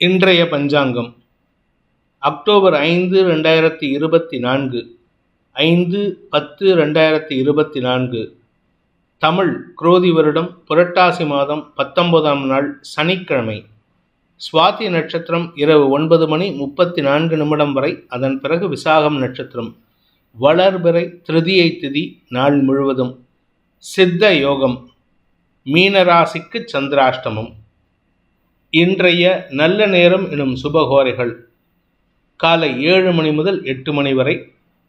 இன்றைய பஞ்சாங்கம். அக்டோபர் ஐந்து ரெண்டாயிரத்தி இருபத்தி நான்கு. ஐந்து பத்து ரெண்டாயிரத்தி இருபத்தி நான்கு. தமிழ் குரோதி வருடம் புரட்டாசி மாதம் பத்தொன்பதாம் நாள் சனிக்கிழமை. சுவாதி நட்சத்திரம் இரவு ஒன்பது மணி முப்பத்தி நான்கு நிமிடம் வரை அதன் பிறகு விசாகம் நட்சத்திரம். வளர்பிறை திருதியை திதி நாள் முழுவதும். சித்த யோகம். மீனராசிக்கு சந்திராஷ்டமம். இன்றைய நல்ல நேரம் எனும் சுபகோரைகள். காலை ஏழு மணி முதல் எட்டு மணி வரை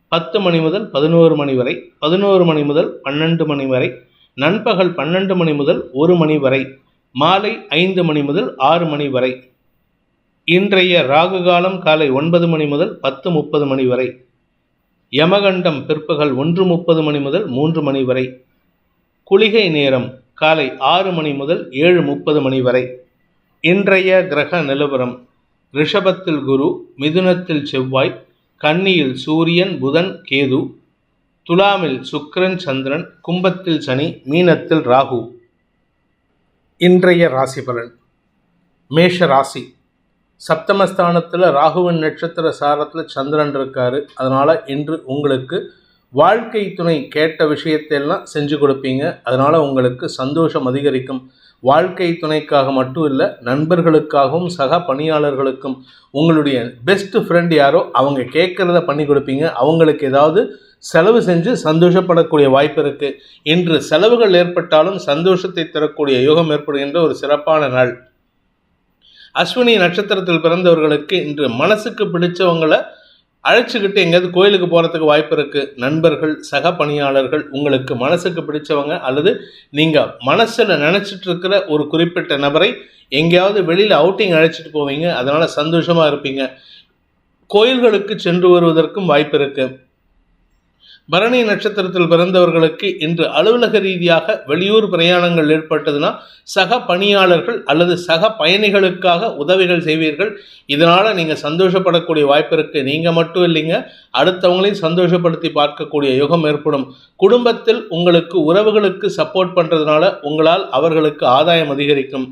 பத்து மணி முதல் பதினோரு மணி வரை பதினோரு மணி முதல் பன்னெண்டு மணி வரை நண்பகல் பன்னெண்டு மணி முதல் ஒரு மணி வரை மாலை ஐந்து மணி முதல் ஆறு மணி வரை. இன்றைய ராகு காலம் காலை ஒன்பது மணி முதல் பத்து முப்பது மணி வரை. யமகண்டம் பிற்பகல் ஒன்று முப்பது மணி முதல் மூன்று மணி வரை. குளிகை நேரம் காலை ஆறு மணி முதல் ஏழு முப்பது மணி வரை. இன்றைய கிரக நிலவரம். ரிஷபத்தில் குரு மிதுனத்தில் செவ்வாய் கன்னியில் சூரியன் புதன் கேது துலாமில் சுக்கிரன் சந்திரன் கும்பத்தில் சனி மீனத்தில் ராகு. இன்றைய ராசி பலன். மேஷ ராசி. சப்தமஸ்தானத்தில் ராகுவின் நட்சத்திர சாரத்தில் சந்திரன் இருக்காரு. அதனால் இன்று உங்களுக்கு வாழ்க்கை துணை கேட்ட விஷயத்தையெல்லாம் செஞ்சு கொடுப்பீங்க. அதனால் உங்களுக்கு சந்தோஷம் அதிகரிக்கும். வாழ்க்கை துணைக்காக மட்டும் இல்லை நண்பர்களுக்காகவும் சக பணியாளர்களுக்கும் உங்களுடைய பெஸ்ட் ஃப்ரெண்ட் யாரோ அவங்க கேட்குறத பண்ணி கொடுப்பீங்க. அவங்களுக்கு ஏதாவது செலவு செஞ்சு சந்தோஷப்படக்கூடிய வாய்ப்பு இருக்குது இன்று செலவுகள் ஏற்பட்டாலும் சந்தோஷத்தை தரக்கூடிய யோகம் ஏற்படுகின்ற ஒரு சிறப்பான நாள். அஸ்வினி நட்சத்திரத்தில் பிறந்தவர்களுக்கு இன்று மனசுக்கு பிடிச்சவங்களை அழைச்சிக்கிட்டு எங்கேயாவது கோயிலுக்கு போகிறதுக்கு வாய்ப்பு இருக்குது நண்பர்கள் சக பணியாளர்கள் உங்களுக்கு மனசுக்கு பிடிச்சவங்க அல்லது நீங்கள் மனசில் நினச்சிட்டு இருக்கிற ஒரு குறிப்பிட்ட நபரை எங்கேயாவது வெளியில் அவுட்டிங் அழைச்சிட்டு போவீங்க. அதனால் சந்தோஷமாக இருப்பீங்க. கோயில்களுக்கு சென்று வருவதற்கும் வாய்ப்பு இருக்குது பரணி நட்சத்திரத்தில் பிறந்தவர்களுக்கு இன்று அலுவலக ரீதியாக வெளியூர் பிரயாணங்கள் ஏற்பட்டதுன்னா சக பணியாளர்கள் அல்லது சக பயணிகளுக்காக உதவிகள் செய்வீர்கள். இதனால் நீங்கள் சந்தோஷப்படக்கூடிய வாய்ப்பு இருக்குது நீங்கள் மட்டும் இல்லைங்க அடுத்தவங்களையும் சந்தோஷப்படுத்தி பார்க்கக்கூடிய யுகம் ஏற்படும். குடும்பத்தில் உங்களுக்கு உறவுகளுக்கு சப்போர்ட் பண்ணுறதுனால உங்களால் அவர்களுக்கு ஆதாயம் அதிகரிக்கும்.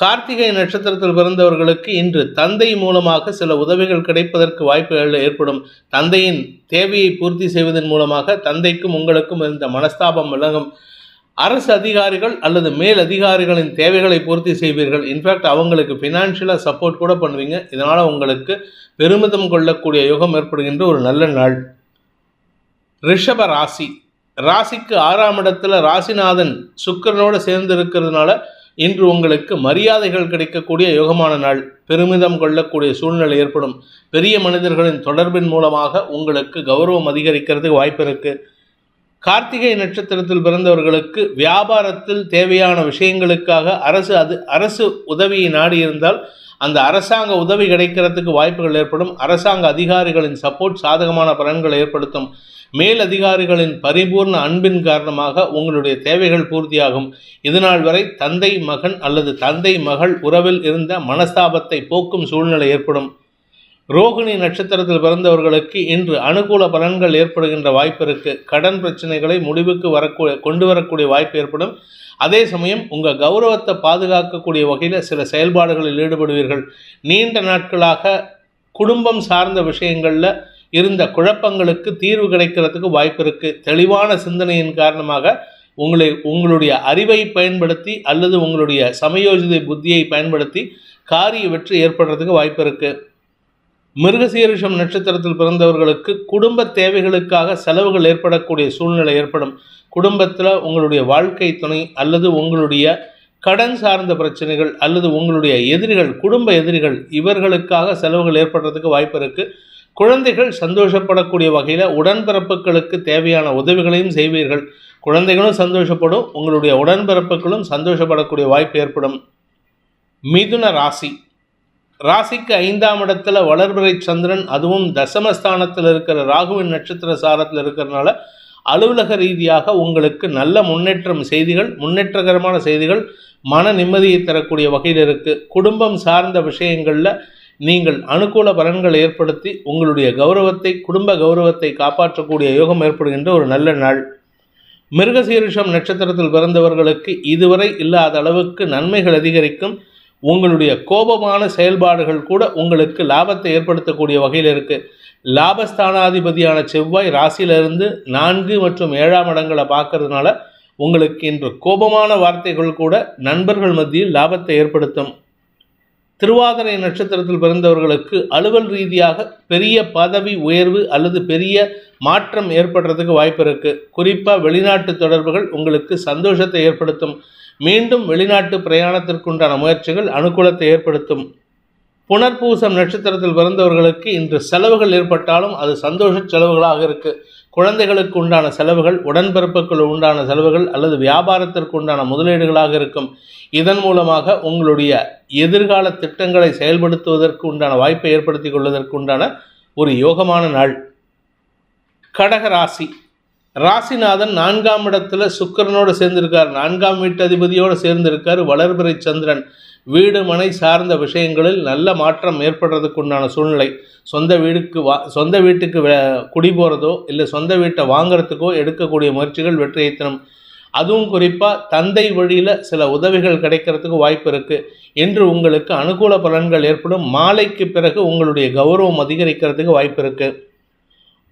கார்த்திகை நட்சத்திரத்தில் பிறந்தவர்களுக்கு இன்று தந்தை மூலமாக சில உதவிகள் கிடைப்பதற்கு வாய்ப்புகள் ஏற்படும். தந்தையின் தேவையை பூர்த்தி செய்வதன் மூலமாக தந்தைக்கும் உங்களுக்கும் இருந்த மனஸ்தாபம் விளங்கும். அரசு அதிகாரிகள் அல்லது மேல் அதிகாரிகளின் தேவைகளை பூர்த்தி செய்வீர்கள். இன்ஃபேக்ட் அவங்களுக்கு ஃபினான்ஷியலாக சப்போர்ட் கூட பண்ணுவீங்க. இதனால் உங்களுக்கு பெருமிதம் கொள்ளக்கூடிய யுகம் ஏற்படுகின்ற ஒரு நல்ல நாள். ரிஷப ராசி. ராசிக்கு ஆறாம் இடத்துல ராசிநாதன் சுக்கரனோடு சேர்ந்து இருக்கிறதுனால இன்று உங்களுக்கு மரியாதைகள் கிடைக்கக்கூடிய யோகமான நாள். பெருமிதம் கொள்ளக்கூடிய சூழ்நிலை ஏற்படும். பெரிய மனிதர்களின் தொடர்பின் மூலமாக உங்களுக்கு கௌரவம் அதிகரிக்கிறதுக்கு வாய்ப்பு இருக்கு. கார்த்திகை நட்சத்திரத்தில் பிறந்தவர்களுக்கு வியாபாரத்தில் தேவையான விஷயங்களுக்காக அரசு அது அரசு உதவியை நாடி இருந்தால் அந்த அரசாங்க உதவி கிடைக்கிறதுக்கு வாய்ப்புகள் ஏற்படும். அரசாங்க அதிகாரிகளின் சப்போர்ட் சாதகமான பலன்களை ஏற்படுத்தும். மேல் அதிகாரிகளின் பரிபூர்ண அன்பின் காரணமாக உங்களுடைய தேவைகள் பூர்த்தியாகும். இதுநாள் வரை தந்தை மகன் அல்லது தந்தை மகள் உறவில் இருந்த மனஸ்தாபத்தை போக்கும் சூழ்நிலை ஏற்படும். ரோகிணி நட்சத்திரத்தில் பிறந்தவர்களுக்கு இன்று அனுகூல பலன்கள் ஏற்படுகின்ற வாய்ப்பு இருக்கு. கடன் பிரச்சனைகளை முடிவுக்கு வரக்கூடிய கொண்டு வரக்கூடிய வாய்ப்பு ஏற்படும். அதே சமயம் உங்கள் கௌரவத்தை பாதுகாக்கக்கூடிய வகையில் சில செயல்பாடுகளில் ஈடுபடுவீர்கள். நீண்ட நாட்களாக குடும்பம் சார்ந்த விஷயங்களில் இருந்த குழப்பங்களுக்கு தீர்வு கிடைக்கிறதுக்கு வாய்ப்பு இருக்குது தெளிவான சிந்தனையின் காரணமாக உங்களை உங்களுடைய அறிவை பயன்படுத்தி அல்லது உங்களுடைய சமயோஜித புத்தியை பயன்படுத்தி காரிய வெற்றி ஏற்படுறதுக்கு வாய்ப்பு இருக்குது மிருகசீரிஷம் நட்சத்திரத்தில் பிறந்தவர்களுக்கு குடும்ப தேவைகளுக்காக செலவுகள் ஏற்படக்கூடிய சூழ்நிலை ஏற்படும். குடும்பத்தில் உங்களுடைய வாழ்க்கை துணை அல்லது உங்களுடைய கடன் சார்ந்த பிரச்சனைகள் அல்லது உங்களுடைய எதிரிகள் குடும்ப எதிரிகள் இவர்களுக்காக செலவுகள் ஏற்படுறதுக்கு வாய்ப்பு இருக்குது குழந்தைகள் சந்தோஷப்படக்கூடிய வகையில் உடன்பிறப்புகளுக்கு தேவையான உதவிகளையும் செய்வீர்கள். குழந்தைகளும் சந்தோஷப்படும் உங்களுடைய உடன்பிறப்புகளும் சந்தோஷப்படக்கூடிய வாய்ப்பு ஏற்படும். மிதுன ராசி. ராசிக்கு ஐந்தாம் இடத்துல வளர்பிறை சந்திரன் அதுவும் தசமஸ்தானத்தில் இருக்கிற ராகுவின் நட்சத்திர சாரத்தில் இருக்கிறதுனால அலுவலக ரீதியாக உங்களுக்கு நல்ல முன்னேற்றம் செய்திகள் முன்னேற்றகரமான செய்திகள் மன நிம்மதியை தரக்கூடிய வகையில் இருக்குது குடும்பம் சார்ந்த விஷயங்களில் நீங்கள் அனுகூல பலன்களை ஏற்படுத்தி உங்களுடைய கௌரவத்தை குடும்ப கௌரவத்தை காப்பாற்றக்கூடிய யோகம் ஏற்படுகின்ற ஒரு நல்ல நாள். மிருகசீரிஷம் நட்சத்திரத்தில் பிறந்தவர்களுக்கு இதுவரை இல்லாத அளவுக்கு நன்மைகள் அதிகரிக்கும். உங்களுடைய கோபமான செயல்பாடுகள் கூட உங்களுக்கு லாபத்தை ஏற்படுத்தக்கூடிய வகையில் இருக்குது லாபஸ்தானாதிபதியான செவ்வாய் ராசியிலிருந்து நான்கு மற்றும் ஏழாம் இடங்களை பார்க்கறதுனால உங்களுக்கு இன்று கோபமான வார்த்தைகள் கூட நண்பர்கள் மத்தியில் லாபத்தை ஏற்படுத்தும். திருவாதிரை நட்சத்திரத்தில் பிறந்தவர்களுக்கு அலுவல் ரீதியாக பெரிய பதவி உயர்வு அல்லது பெரிய மாற்றம் ஏற்படுறதுக்கு வாய்ப்பு இருக்குது குறிப்பாக வெளிநாட்டு தொடர்புகள் உங்களுக்கு சந்தோஷத்தை ஏற்படுத்தும். மீண்டும் வெளிநாட்டு பிரயாணத்திற்குண்டான முயற்சிகள் அனுகூலத்தை ஏற்படுத்தும். புனர்பூசம் நட்சத்திரத்தில் பிறந்தவர்களுக்கு இன்று செலவுகள் ஏற்பட்டாலும் அது சந்தோஷ செலவுகளாக இருக்குது குழந்தைகளுக்கு உண்டான செலவுகள் உடன்பிறப்புகள் உண்டான செலவுகள் அல்லது வியாபாரத்திற்கு உண்டான முதலீடுகளாக இருக்கும். இதன் மூலமாக உங்களுடைய எதிர்கால திட்டங்களை செயல்படுத்துவதற்கு உண்டான வாய்ப்பை ஏற்படுத்திக் கொள்வதற்கு உண்டான ஒரு யோகமான நாள். கடக ராசி. ராசிநாதன் நான்காம் இடத்துல சுக்கிரனோடு சேர்ந்திருக்கார். நான்காம் வீட்டு அதிபதியோடு சேர்ந்திருக்கார். வளர்பிறை சந்திரன். வீடு மனை சார்ந்த விஷயங்களில் நல்ல மாற்றம் ஏற்படுறதுக்கு உண்டான சூழ்நிலை. சொந்த வீடுக்கு வா சொந்த வீட்டுக்கு வே- குடி போகிறதோ இல்லை சொந்த வீட்டை வாங்குறதுக்கோ எடுக்கக்கூடிய முயற்சிகள் வெற்றியை தரும் அதுவும் குறிப்பாக தந்தை வழியில் சில உதவிகள் கிடைக்கிறதுக்கு வாய்ப்பு இருக்குது இன்று உங்களுக்கு அனுகூல பலன்கள் ஏற்படும். மாலைக்கு பிறகு உங்களுடைய கௌரவம் அதிகரிக்கிறதுக்கு வாய்ப்பு இருக்குது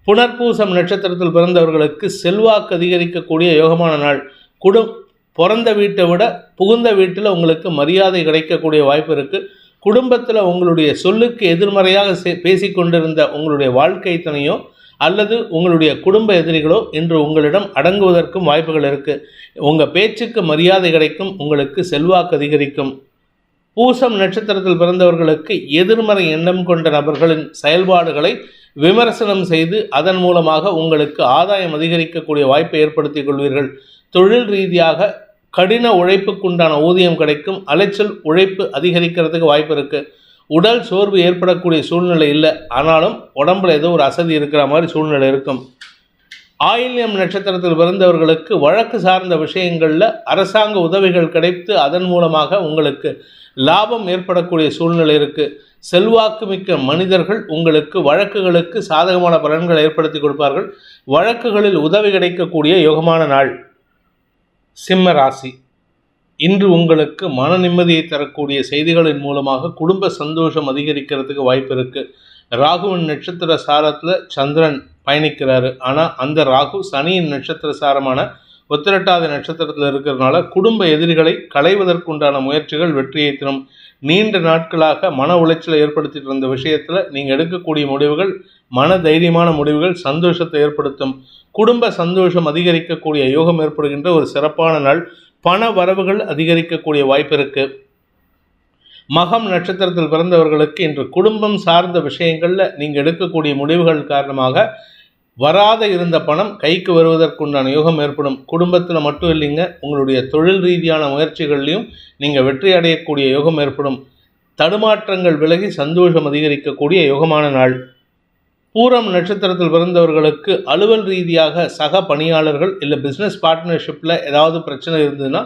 புனர்பூசம் நட்சத்திரத்தில் பிறந்தவர்களுக்கு செல்வாக்கு அதிகரிக்கக்கூடிய யோகமான நாள். குடும் பிறந்த வீட்டை விட புகுந்த வீட்டில் உங்களுக்கு மரியாதை கிடைக்கக்கூடிய வாய்ப்பு இருக்குது குடும்பத்தில் உங்களுடைய சொல்லுக்கு எதிர்மறையாக பேசி கொண்டிருந்த உங்களுடைய வாழ்க்கை துணையோ அல்லது உங்களுடைய குடும்ப எதிரிகளோ இன்று உங்களிடம் அடங்குவதற்கும் வாய்ப்புகள் இருக்குது உங்கள் பேச்சுக்கு மரியாதை கிடைக்கும் உங்களுக்கு செல்வாக்கு அதிகரிக்கும். பூசம் நட்சத்திரத்தில் பிறந்தவர்களுக்கு எதிர்மறை எண்ணம் கொண்ட நபர்களின் செயல்பாடுகளை விமர்சனம் செய்து அதன் மூலமாக உங்களுக்கு ஆதாயம் அதிகரிக்கக்கூடிய வாய்ப்பை ஏற்படுத்திக் கொள்வீர்கள். தொழில் ரீதியாக கடின உழைப்புக்குண்டான ஊதியம் கிடைக்கும். அலைச்சல் உழைப்பு அதிகரிக்கிறதுக்கு வாய்ப்பு இருக்குது உடல் சோர்வு ஏற்படக்கூடிய சூழ்நிலை இல்லை. ஆனாலும் உடம்புல ஏதோ ஒரு அசதி இருக்கிற மாதிரி சூழ்நிலை இருக்கும். ஆயில்யம் நட்சத்திரத்தில் பிறந்தவர்களுக்கு வழக்கு சார்ந்த விஷயங்களில் அரசாங்க உதவிகள் கிடைத்து அதன் மூலமாக உங்களுக்கு லாபம் ஏற்படக்கூடிய சூழ்நிலை இருக்குது செல்வாக்கு மிக்க மனிதர்கள் உங்களுக்கு வழக்குகளுக்கு சாதகமான பலன்களை ஏற்படுத்தி கொடுப்பார்கள். வழக்குகளில் உதவி கிடைக்கக்கூடிய யோகமான நாள். சிம்ம ராசி. இன்று உங்களுக்கு மன நிம்மதியை தரக்கூடிய செய்திகளின் மூலமாக குடும்ப சந்தோஷம் அதிகரிக்கிறதுக்கு வாய்ப்பு இருக்கு. ராகுவின் நட்சத்திர சாரத்தில் சந்திரன் பயணிக்கிறாரு. ஆனால் அந்த ராகு சனியின் நட்சத்திர சாரமான ஒத்திரட்டாத நட்சத்திரத்தில் இருக்கிறதுனால குடும்ப எதிரிகளை களைவதற்குண்டான முயற்சிகள் வெற்றியை தரும். நீண்ட நாட்களாக மன உளைச்சலை ஏற்படுத்திட்டு இருந்த விஷயத்தில் நீங்கள் எடுக்கக்கூடிய முடிவுகள் மன தைரியமான முடிவுகள் சந்தோஷத்தை ஏற்படுத்தும். குடும்ப சந்தோஷம் அதிகரிக்கக்கூடிய யோகம் ஏற்படுகின்ற ஒரு சிறப்பான நாள். பண வரவுகள் அதிகரிக்கக்கூடிய வாய்ப்பு இருக்கு. மகம் நட்சத்திரத்தில் பிறந்தவர்களுக்கு இன்று குடும்பம் சார்ந்த விஷயங்களில் நீங்கள் எடுக்கக்கூடிய முடிவுகள் காரணமாக வராத இருந்த பணம் கைக்கு வருவதற்குண்டான யோகம் ஏற்படும். குடும்பத்தில் மட்டும் இல்லைங்க உங்களுடைய தொழில் ரீதியான முயற்சிகள்லையும் நீங்கள் வெற்றி அடையக்கூடிய யோகம் ஏற்படும். தடுமாற்றங்கள் விலகி சந்தோஷம் அதிகரிக்கக்கூடிய யோகமான நாள். பூரம் நட்சத்திரத்தில் பிறந்தவர்களுக்கு அலுவல் ரீதியாக சக பணியாளர்கள் இல்லை பிஸ்னஸ் பார்ட்னர்ஷிப்பில் ஏதாவது பிரச்சனை இருந்ததுன்னா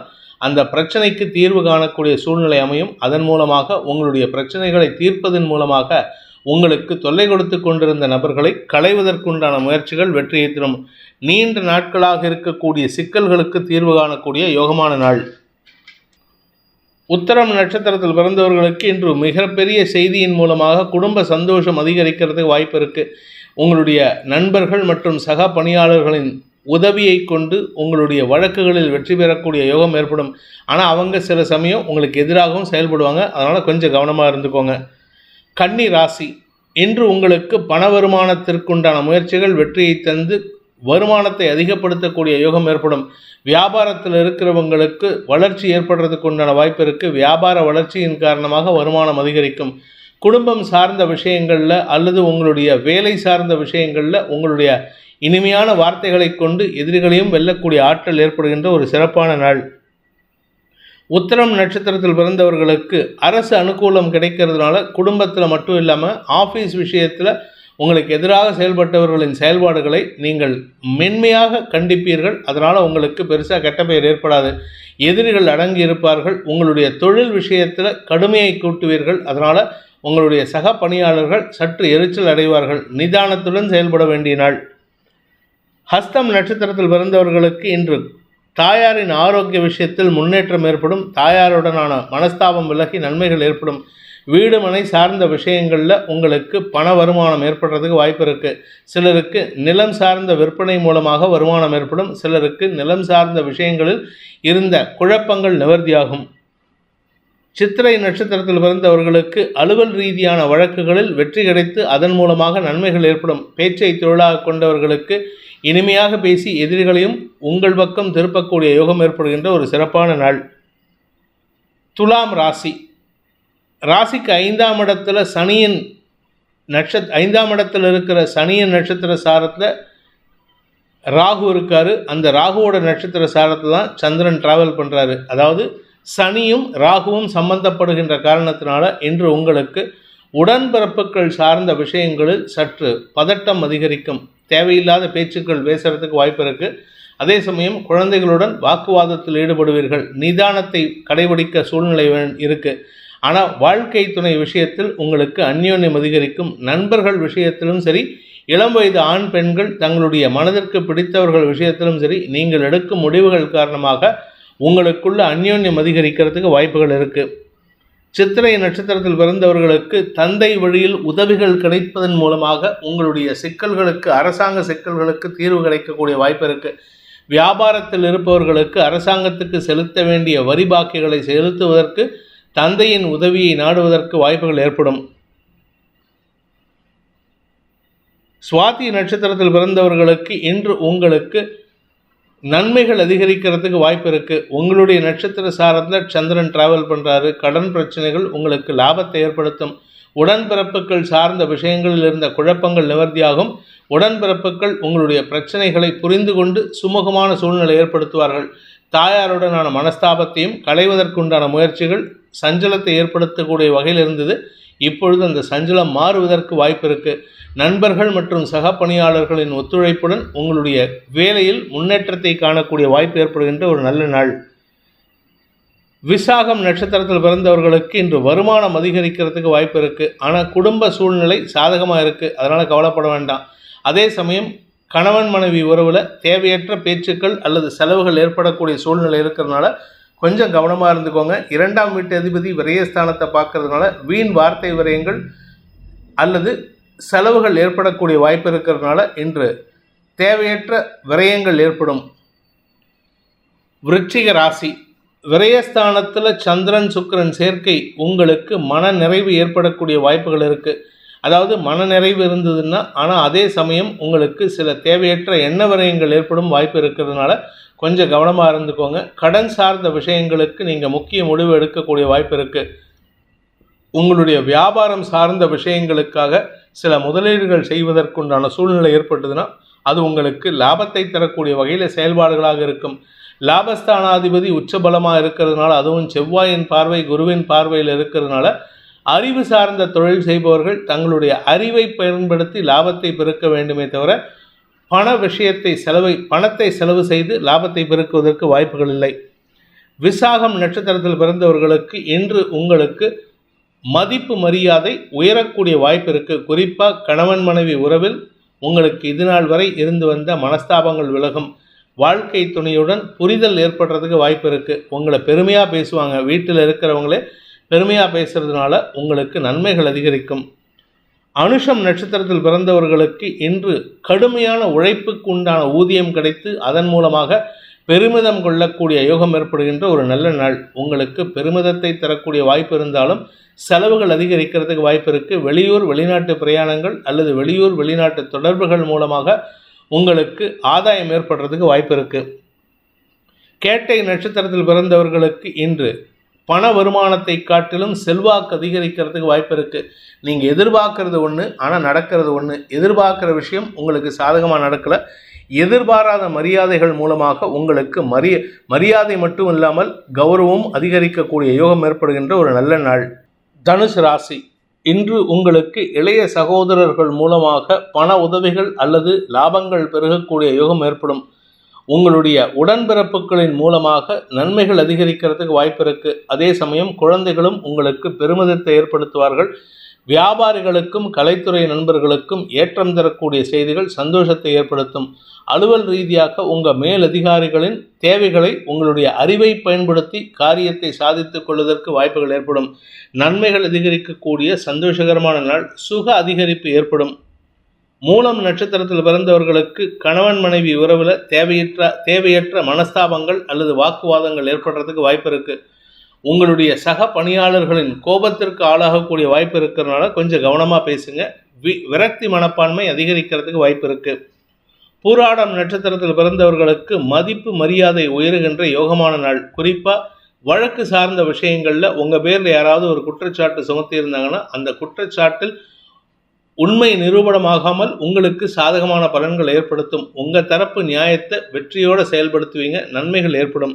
அந்த பிரச்சனைக்கு தீர்வு காணக்கூடிய சூழ்நிலை அமையும். அதன் மூலமாக உங்களுடைய பிரச்சனைகளை தீர்ப்பதன் மூலமாக உங்களுக்கு தொல்லை கொடுத்து கொண்டிருந்த நபர்களை களைவதற்குண்டான முயற்சிகள் வெற்றியை தரும். நீண்ட நாட்களாக இருக்கக்கூடிய சிக்கல்களுக்கு தீர்வு காணக்கூடிய யோகமான நாள். உத்தரம் நட்சத்திரத்தில் பிறந்தவர்களுக்கு இன்று மிகப்பெரிய செய்தியின் மூலமாக குடும்ப சந்தோஷம் அதிகரிக்கிறதுக்கு வாய்ப்பு இருக்கு. உங்களுடைய நண்பர்கள் மற்றும் சக பணியாளர்களின் உதவியை கொண்டு உங்களுடைய வழக்குகளில் வெற்றி பெறக்கூடிய யோகம் ஏற்படும். ஆனால் அவங்க சில சமயம் உங்களுக்கு எதிராகவும் செயல்படுவாங்க. அதனால் கொஞ்சம் கவனமாக இருந்துக்கோங்க. கன்னி ராசி இன்று உங்களுக்கு பண வருமானத்திற்குண்டான முயற்சிகள் வெற்றியை தந்து வருமானத்தை அதிகப்படுத்தக்கூடிய யோகம் ஏற்படும். வியாபாரத்தில் இருக்கிறவங்களுக்கு வளர்ச்சி ஏற்படுறதுக்கு உண்டான வாய்ப்பு இருக்குது வியாபார வளர்ச்சியின் காரணமாக வருமானம் அதிகரிக்கும். குடும்பம் சார்ந்த விஷயங்களில் அல்லது உங்களுடைய வேலை சார்ந்த விஷயங்களில் உங்களுடைய இனிமையான வார்த்தைகளை கொண்டு எதிரிகளையும் வெல்லக்கூடிய ஆற்றல் ஏற்படுகின்ற ஒரு சிறப்பான நாள். உத்திரம் நட்சத்திரத்தில் பிறந்தவர்களுக்கு அரசு அனுகூலம் கிடைக்கிறதுனால குடும்பத்தில் மட்டும் இல்லாமல் ஆஃபீஸ் விஷயத்தில் உங்களுக்கு எதிராக செயல்பட்டவர்களின் செயல்பாடுகளை நீங்கள் மென்மையாக கண்டிப்பீர்கள். அதனால் உங்களுக்கு பெருசாக கெட்ட பெயர் ஏற்படாது. எதிரிகள் அடங்கி இருப்பார்கள். உங்களுடைய தொழில் விஷயத்தில் கடுமையை கூட்டுவீர்கள். அதனால் உங்களுடைய சக பணியாளர்கள் சற்று எரிச்சல் அடைவார்கள். நிதானத்துடன் செயல்பட வேண்டிய நாள். ஹஸ்தம் நட்சத்திரத்தில் பிறந்தவர்களுக்கு இன்று தாயாரின் ஆரோக்கிய விஷயத்தில் முன்னேற்றம் ஏற்படும். தாயாருடனான மனஸ்தாபம் விலகி நன்மைகள் ஏற்படும். வீடு மனை சார்ந்த விஷயங்களில் உங்களுக்கு பண வருமானம் ஏற்படுறதுக்கு வாய்ப்பு இருக்குது சிலருக்கு நிலம் சார்ந்த விற்பனை மூலமாக வருமானம் ஏற்படும். சிலருக்கு நிலம் சார்ந்த விஷயங்களில் இருந்த குழப்பங்கள் நிவர்த்தியாகும். சித்திரை நட்சத்திரத்தில் பிறந்தவர்களுக்கு அலுவல் ரீதியான வழக்குகளில் வெற்றி கிடைத்து அதன் மூலமாக நன்மைகள் ஏற்படும். பேச்சை தொழிலாக கொண்டவர்களுக்கு இனிமையாக பேசி எதிரிகளையும் உங்கள் பக்கம் திருப்பக்கூடிய யோகம் ஏற்படுகின்ற ஒரு சிறப்பான நாள். துலாம் ராசி. ராசிக்கு ஐந்தாம் இடத்துல சனியின் நட்சத் ஐந்தாம் இடத்துல இருக்கிற சனியின் நட்சத்திர சாரத்தில் ராகு இருக்கார். அந்த ராகுவோட நட்சத்திர சாரத்தில் தான் சந்திரன் டிராவல் பண்ணுறாரு அதாவது சனியும் ராகுவும் சம்பந்தப்படுகின்ற காரணத்தினால இன்று உங்களுக்கு உடன்பிறப்புகள் சார்ந்த விஷயங்களில் சற்று பதட்டம் அதிகரிக்கும். தேவையில்லாத பேச்சுக்கள் பேசுறதுக்கு வாய்ப்பு இருக்குது அதே சமயம் குழந்தைகளுடன் வாக்குவாதத்தில் ஈடுபடுவீர்கள். நிதானத்தை கடைபிடிக்க சூழ்நிலை இருக்குது ஆனால் வாழ்க்கை துணை விஷயத்தில் உங்களுக்கு அந்யோன்யம் அதிகரிக்கும். நண்பர்கள் விஷயத்திலும் சரி இளம் வயது ஆண் பெண்கள் தங்களுடைய மனதிற்கு பிடித்தவர்கள் விஷயத்திலும் சரி நீங்கள் எடுக்கும் முடிவுகள் காரணமாக உங்களுக்குள்ள அந்யோன்யம் அதிகரிக்கிறதுக்கு வாய்ப்புகள் இருக்குது சித்திரை நட்சத்திரத்தில் பிறந்தவர்களுக்கு தந்தை வழியில் உதவிகள் கிடைப்பதன் மூலமாக உங்களுடைய சிக்கல்களுக்கு அரசாங்க சிக்கல்களுக்கு தீர்வு கிடைக்கக்கூடிய வாய்ப்பு இருக்குது வியாபாரத்தில் இருப்பவர்களுக்கு அரசாங்கத்துக்கு செலுத்த வேண்டிய வரி பாக்கிகளை செலுத்துவதற்கு தந்தையின் உதவியை நாடுவதற்கு வாய்ப்புகள் ஏற்படும். சுவாதி நட்சத்திரத்தில் பிறந்தவர்களுக்கு இன்று உங்களுக்கு நன்மைகள் அதிகரிக்கிறதுக்கு வாய்ப்பு இருக்குது உங்களுடைய நட்சத்திர சாரத்தில் சந்திரன் டிராவல் பண்ணுறாரு கடன் பிரச்சனைகள் உங்களுக்கு லாபத்தை ஏற்படுத்தும். உடன்பிறப்புகள் சார்ந்த விஷயங்களில் இருந்த குழப்பங்கள் நிவர்த்தியாகும். உடன்பிறப்புகள் உங்களுடைய பிரச்சனைகளை புரிந்து கொண்டு சுமூகமான சூழ்நிலை ஏற்படுத்துவார்கள். தாயாருடனான மனஸ்தாபத்தையும் களைவதற்குண்டான முயற்சிகள் சஞ்சலத்தை ஏற்படுத்தக்கூடிய வகையில் இருந்தது. இப்பொழுது அந்த சஞ்சலம் மாறுவதற்கு வாய்ப்பு இருக்கு. நண்பர்கள் மற்றும் சக பணியாளர்களின் ஒத்துழைப்புடன் உங்களுடைய வேலையில் முன்னேற்றத்தை காணக்கூடிய வாய்ப்பு ஏற்படுகின்ற ஒரு நல்ல நாள். விசாகம் நட்சத்திரத்தில் பிறந்தவர்களுக்கு இன்று வருமானம் அதிகரிக்கிறதுக்கு வாய்ப்பு இருக்கு. ஆனால் குடும்ப சூழ்நிலை சாதகமாக இருக்கு. அதனால் கவலைப்பட வேண்டாம். அதே சமயம் கணவன் மனைவி உறவில் தேவையற்ற பேச்சுக்கள் அல்லது செலவுகள் ஏற்படக்கூடிய சூழ்நிலை இருக்கிறதுனால கொஞ்சம் கவனமாக இருந்துக்கோங்க. இரண்டாம் வீட்டு அதிபதி விரயஸ்தானத்தை பார்க்கறதுனால வீண் வார்த்தை விரயங்கள் அல்லது செலவுகள் ஏற்படக்கூடிய வாய்ப்பு இருக்கிறதுனால இன்று தேவையற்ற விரயங்கள் ஏற்படும். விருச்சிக ராசி. விரயஸ்தானத்தில் சந்திரன் சுக்கிரன் சேர்க்கை உங்களுக்கு மன நிறைவு ஏற்படக்கூடிய வாய்ப்புகள் இருக்குது அதாவது மனநிறைவு இருந்ததுன்னா ஆனால் அதே சமயம் உங்களுக்கு சில தேவையற்ற எண்ண விரயங்கள் ஏற்படும் வாய்ப்பு இருக்கிறதுனால கொஞ்சம் கவனமாக இருந்துக்கோங்க. கடன் சார்ந்த விஷயங்களுக்கு நீங்கள் முக்கிய முடிவு எடுக்கக்கூடிய வாய்ப்பு இருக்குது உங்களுடைய வியாபாரம் சார்ந்த விஷயங்களுக்காக சில முதலீடுகள் செய்வதற்குண்டான சூழ்நிலை ஏற்பட்டதுன்னா அது உங்களுக்கு லாபத்தை தரக்கூடிய வகையில் செயல்பாடுகளாக இருக்கும். லாபஸ்தானாதிபதி உச்சபலமாக இருக்கிறதுனால அதுவும் செவ்வாயின் பார்வை குருவின் பார்வையில் இருக்கிறதுனால அறிவு சார்ந்த தொழில் செய்பவர்கள் தங்களுடைய அறிவை பயன்படுத்தி லாபத்தை பெருக்க வேண்டுமே தவிர பண விஷயத்தை செலவை பணத்தை செலவு செய்து லாபத்தை பெருக்குவதற்கு வாய்ப்புகள் இல்லை. விசாகம் நட்சத்திரத்தில் பிறந்தவர்களுக்கு இன்று உங்களுக்கு மதிப்பு மரியாதை உயரக்கூடிய வாய்ப்பு இருக்கு. குறிப்பாக கணவன் மனைவி உறவில் உங்களுக்கு இது நாள் வரை இருந்து வந்த மனஸ்தாபங்கள் விலகும். வாழ்க்கை துணையுடன் புரிதல் ஏற்படுறதுக்கு வாய்ப்பு இருக்குது உங்களை பெருமையாக பேசுவாங்க. வீட்டில் இருக்கிறவங்களே பெருமையாக பேசுகிறதுனால உங்களுக்கு நன்மைகள் அதிகரிக்கும். அனுஷம் நட்சத்திரத்தில் பிறந்தவர்களுக்கு இன்று கடுமையான உழைப்புக்கு உண்டான ஊதியம் கிடைத்து அதன் மூலமாக பெருமிதம் கொள்ளக்கூடிய யோகம் ஏற்படுகின்ற ஒரு நல்ல நாள். உங்களுக்கு பெருமிதத்தை தரக்கூடிய வாய்ப்பு இருந்தாலும் செலவுகள் அதிகரிக்கிறதுக்கு வாய்ப்பு இருக்குது வெளியூர் வெளிநாட்டு பிரயாணங்கள் அல்லது வெளியூர் வெளிநாட்டு தொடர்புகள் மூலமாக உங்களுக்கு ஆதாயம் ஏற்படுறதுக்கு வாய்ப்பு இருக்குது கேட்டை நட்சத்திரத்தில் பிறந்தவர்களுக்கு இன்று பண வருமானத்தை காட்டிலும் செல்வாக்கு அதிகரிக்கிறதுக்கு வாய்ப்பு இருக்குது நீங்கள் எதிர்பார்க்கறது ஒன்று ஆனால் நடக்கிறது ஒன்று எதிர்பார்க்குற விஷயம் உங்களுக்கு சாதகமாக நடக்கலை. எதிர்பாராத மரியாதைகள் மூலமாக உங்களுக்கு மரிய மரியாதை மட்டும் இல்லாமல் கௌரவம் அதிகரிக்கக்கூடிய யோகம் ஏற்படுகின்ற ஒரு நல்ல நாள். தனுசு ராசி இன்று உங்களுக்கு இளைய சகோதரர்கள் மூலமாக பண உதவிகள் அல்லது லாபங்கள் பெருகக்கூடிய யோகம் ஏற்படும். உங்களுடைய உடன்பிறப்புகளின் மூலமாக நன்மைகள் அதிகரிக்கிறதுக்கு வாய்ப்பு இருக்கு. அதே சமயம் குழந்தைகளும் உங்களுக்கு பெருமிதத்தை ஏற்படுத்துவார்கள். வியாபாரிகளுக்கும் கலைத்துறை நண்பர்களுக்கும் ஏற்றம் தரக்கூடிய செய்திகள் சந்தோஷத்தை ஏற்படுத்தும். அலுவல் ரீதியாக உங்கள் மேலதிகாரிகளின் தேவைகளை உங்களுடைய அறிவை பயன்படுத்தி காரியத்தை சாதித்துக் கொள்வதற்கு வாய்ப்புகள் ஏற்படும். நன்மைகள் அதிகரிக்கக்கூடிய சந்தோஷகரமான நாள் சுக அதிகரிப்பு ஏற்படும். மூலம் நட்சத்திரத்தில் பிறந்தவர்களுக்கு கணவன் மனைவி உறவில் தேவையற்ற தேவையற்ற மனஸ்தாபங்கள் அல்லது வாக்குவாதங்கள் ஏற்படுறதுக்கு வாய்ப்பு இருக்குது உங்களுடைய சக பணியாளர்களின் கோபத்திற்கு ஆளாகக்கூடிய வாய்ப்பு இருக்கிறதுனால கொஞ்சம் கவனமாக பேசுங்க. வி விரக்தி மனப்பான்மை அதிகரிக்கிறதுக்கு வாய்ப்பு இருக்குது பூராடம் நட்சத்திரத்தில் பிறந்தவர்களுக்கு மதிப்பு மரியாதை உயருகின்ற யோகமான நாள். குறிப்பாக வழக்கு சார்ந்த விஷயங்களில் உங்கள் பேரில் யாராவது ஒரு குற்றச்சாட்டு சுமத்தி இருந்தாங்கன்னா அந்த குற்றச்சாட்டில் உண்மை நிரூபணமாகாமல் உங்களுக்கு சாதகமான பலன்கள் ஏற்படுத்தும். உங்கள் தரப்பு நியாயத்தை வெற்றியோடு செயல்படுத்துவீங்க நன்மைகள் ஏற்படும்.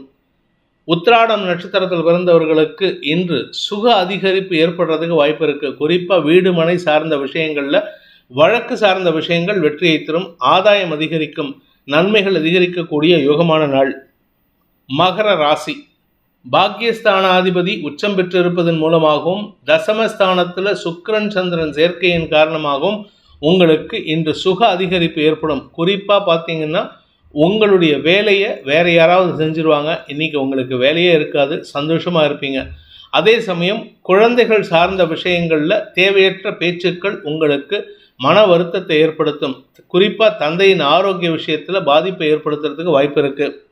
உத்திராடம் நட்சத்திரத்தில் பிறந்தவர்களுக்கு இன்று சுக அதிகரிப்பு ஏற்படுறதுக்கு வாய்ப்பு இருக்குது குறிப்பாக வீடு மனை சார்ந்த விஷயங்களில் வழக்கு சார்ந்த விஷயங்கள் வெற்றியை தரும் ஆதாயம் அதிகரிக்கும் நன்மைகள் அதிகரிக்கக்கூடிய யோகமான நாள். மகர ராசி. பாக்கியஸ்தானாதிபதி உச்சம் பெற்றிருப்பதன் மூலமாகவும் தசமஸ்தானத்தில் சுக்கரன் சந்திரன் சேர்க்கையின் காரணமாகவும் உங்களுக்கு இன்று சுக அதிகரிப்பு ஏற்படும். குறிப்பாக பார்த்தீங்கன்னா உங்களுடைய வேலையை வேறு யாராவது செஞ்சுருவாங்க. இன்றைக்கி உங்களுக்கு வேலையே இருக்காது சந்தோஷமாக இருப்பீங்க. அதே சமயம் குழந்தைகள் சார்ந்த விஷயங்களில் தேவையற்ற பேச்சுக்கள் உங்களுக்கு மன வருத்தத்தை ஏற்படுத்தும். குறிப்பாக தந்தையின் ஆரோக்கிய விஷயத்தில் பாதிப்பை ஏற்படுத்துறதுக்கு வாய்ப்பு இருக்குது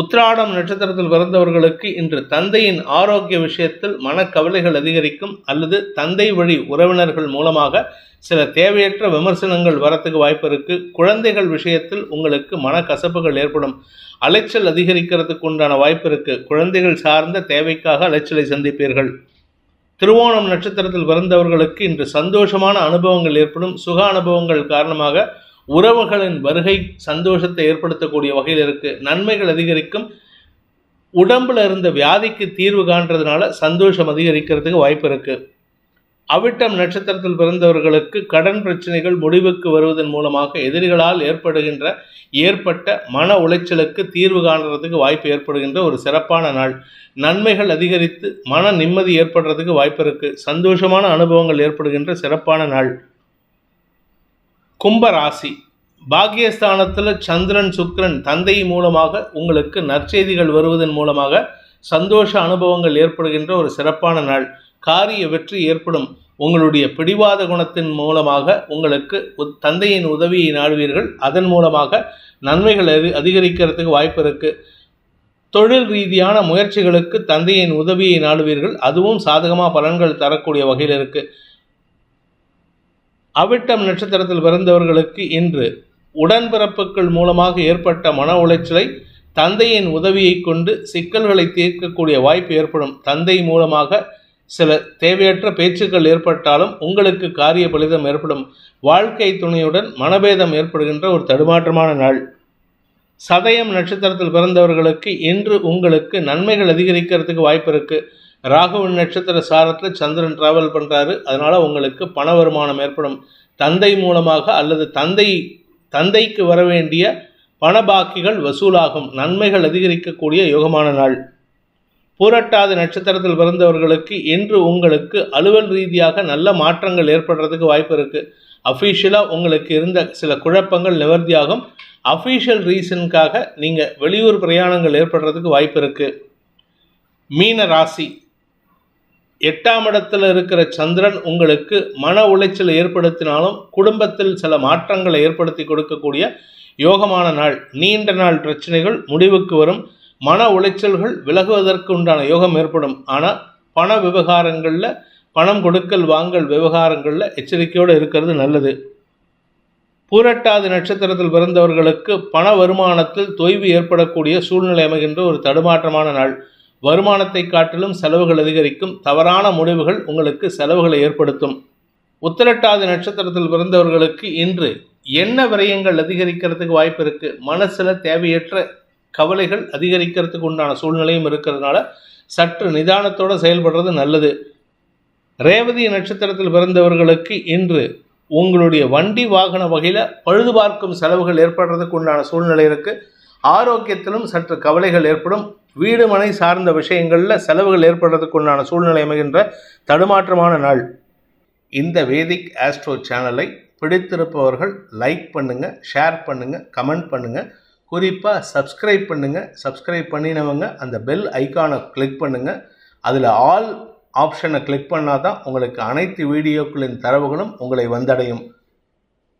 உத்ராடம் நட்சத்திரத்தில் பிறந்தவர்களுக்கு இன்று தந்தையின் ஆரோக்கிய விஷயத்தில் மனக்கவலைகள் அதிகரிக்கும் அல்லது தந்தை வழி உறவினர்கள் மூலமாக சில தேவையற்ற விமர்சனங்கள் வரத்துக்கு வாய்ப்பு இருக்கு. குழந்தைகள் விஷயத்தில் உங்களுக்கு மனக்கசப்புகள் ஏற்படும். அலைச்சல் அதிகரிக்கிறதுக்கு உண்டான வாய்ப்பு இருக்கு. குழந்தைகள் சார்ந்த தேவைக்காக அலைச்சலை சந்திப்பீர்கள். திருவோணம் நட்சத்திரத்தில் பிறந்தவர்களுக்கு இன்று சந்தோஷமான அனுபவங்கள் ஏற்படும். சுக அனுபவங்கள் காரணமாக உறவுகளின் வருகை சந்தோஷத்தை ஏற்படுத்தக்கூடிய வகையில் இருக்கு. நன்மைகள் அதிகரிக்கும். உடம்புல இருந்த வியாதிக்கு தீர்வு காண்றதுனால சந்தோஷம் அதிகரிக்கிறதுக்கு வாய்ப்பு இருக்கு. அவிட்டம் நட்சத்திரத்தில் பிறந்தவர்களுக்கு கடன் பிரச்சனைகள் முடிவுக்கு வருவதன் மூலமாக எதிரிகளால் ஏற்படுகின்ற ஏற்பட்ட மன உளைச்சலுக்கு தீர்வு காண்றதுக்கு வாய்ப்பு ஏற்படுகின்ற ஒரு சிறப்பான நாள். நன்மைகள் அதிகரித்து மன நிம்மதி ஏற்படுறதுக்கு வாய்ப்பு இருக்கு. சந்தோஷமான அனுபவங்கள் ஏற்படுகின்ற சிறப்பான நாள். கும்ப ராசி. பாக்கியஸ்தானத்தில் சந்திரன் சுக்ரன் தந்தை மூலமாக உங்களுக்கு நற்செய்திகள் வருவதன் மூலமாக சந்தோஷ அனுபவங்கள் ஏற்படுகின்ற ஒரு சிறப்பான நாள். காரிய வெற்றி ஏற்படும். உங்களுடைய பிடிவாத குணத்தின் மூலமாக உங்களுக்கு தந்தையின் உதவியை நாடுவீர்கள். அதன் மூலமாக நன்மைகள் அதிகரிக்கிறதுக்கு வாய்ப்பு இருக்குது தொழில் ரீதியான முயற்சிகளுக்கு தந்தையின் உதவியை நாடுவீர்கள். அதுவும் சாதகமாக பலன்கள் தரக்கூடிய வகையில் இருக்குது அவிட்டம் நட்சத்திரத்தில் பிறந்தவர்களுக்கு இன்று உடன்பிறப்புகள் மூலமாக ஏற்பட்ட மன உளைச்சலை தந்தையின் உதவியை கொண்டு சிக்கல்களை தீர்க்கக்கூடிய வாய்ப்பு ஏற்படும். தந்தை மூலமாக சில தேவையற்ற பேச்சுக்கள் ஏற்பட்டாலும் உங்களுக்கு காரிய பலிதம் ஏற்படும். வாழ்க்கை துணையுடன் மனபேதம் ஏற்படுகின்ற ஒரு தடுமாற்றமான நாள். சதயம் நட்சத்திரத்தில் பிறந்தவர்களுக்கு இன்று உங்களுக்கு நன்மைகள் அதிகரிக்கிறதுக்கு வாய்ப்பு இருக்குது ராகுவின் நட்சத்திர சாரத்தில் சந்திரன் டிராவல் பண்ணுறாரு அதனால் உங்களுக்கு பண வருமானம் ஏற்படும். தந்தை மூலமாக அல்லது தந்தை தந்தைக்கு வரவேண்டிய பணபாக்கிகள் பண பாக்கிகள் வசூலாகும். நன்மைகள் அதிகரிக்கக்கூடிய யோகமான நாள். பூரட்டாதி நட்சத்திரத்தில் பிறந்தவர்களுக்கு இன்று உங்களுக்கு அலுவல் ரீதியாக நல்ல மாற்றங்கள் ஏற்படுறதுக்கு வாய்ப்பு இருக்குது அஃபீஷியலாக உங்களுக்கு இருந்த சில குழப்பங்கள் நிவர்த்தியாகும். அஃபீஷியல் ரீசனுக்காக நீங்கள் வெளியூர் பிரயாணங்கள் ஏற்படுறதுக்கு வாய்ப்பு இருக்குது மீன ராசி. எட்டாம் இடத்துல இருக்கிற சந்திரன் உங்களுக்கு மன உளைச்சல் ஏற்படுத்தினாலும் குடும்பத்தில் சில மாற்றங்களை ஏற்படுத்தி கொடுக்கக்கூடிய யோகமான நாள். நீண்ட நாள் பிரச்சனைகள் முடிவுக்கு வரும். மன உளைச்சல்கள் விலகுவதற்கு உண்டான யோகம் ஏற்படும். ஆனால் பண விவகாரங்களில் பணம் கொடுக்கல் வாங்கல் விவகாரங்களில் எச்சரிக்கையோடு இருக்கிறது நல்லது. பூரட்டாதி நட்சத்திரத்தில் பிறந்தவர்களுக்கு பண வருமானத்தில் தொய்வு ஏற்படக்கூடிய சூழ்நிலை அமைகின்ற ஒரு தடுமாற்றமான நாள். வருமானத்தை காட்டிலும் செலவுகள் அதிகரிக்கும். தவறான முடிவுகள் உங்களுக்கு செலவுகளை ஏற்படுத்தும். உத்திரட்டாதி நட்சத்திரத்தில் பிறந்தவர்களுக்கு இன்று என்ன விரயங்கள் அதிகரிக்கிறதுக்கு வாய்ப்பு இருக்குது மனசில் தேவையற்ற கவலைகள் அதிகரிக்கிறதுக்கு உண்டான சூழ்நிலையும் இருக்கிறதுனால சற்று நிதானத்தோடு செயல்படுறது நல்லது. ரேவதி நட்சத்திரத்தில் பிறந்தவர்களுக்கு இன்று உங்களுடைய வண்டி வாகன வகையில் பழுது பார்க்கும் செலவுகள் ஏற்படுறதுக்கு உண்டான சூழ்நிலை இருக்குது ஆரோக்கியத்திலும் சற்று கவலைகள் ஏற்படும். வீடு மனை சார்ந்த விஷயங்களில் செலவுகள் ஏற்படுறதுக்குண்டான சூழ்நிலை அமைகின்ற தடுமாற்றமான நாள். இந்த வேதிக் ஆஸ்ட்ரோ சேனலை பிடித்திருப்பவர்கள் லைக் பண்ணுங்கள் ஷேர் பண்ணுங்கள் கமெண்ட் பண்ணுங்கள் குறிப்பாக சப்ஸ்கிரைப் பண்ணுங்கள் சப்ஸ்கிரைப் பண்ணினவங்க அந்த பெல் ஐக்கானை கிளிக் பண்ணுங்கள் அதில் ஆல் ஆப்ஷனை கிளிக் பண்ணால் தான் உங்களுக்கு அனைத்து வீடியோக்களின் தரவுகளும் உங்களை வந்தடையும்.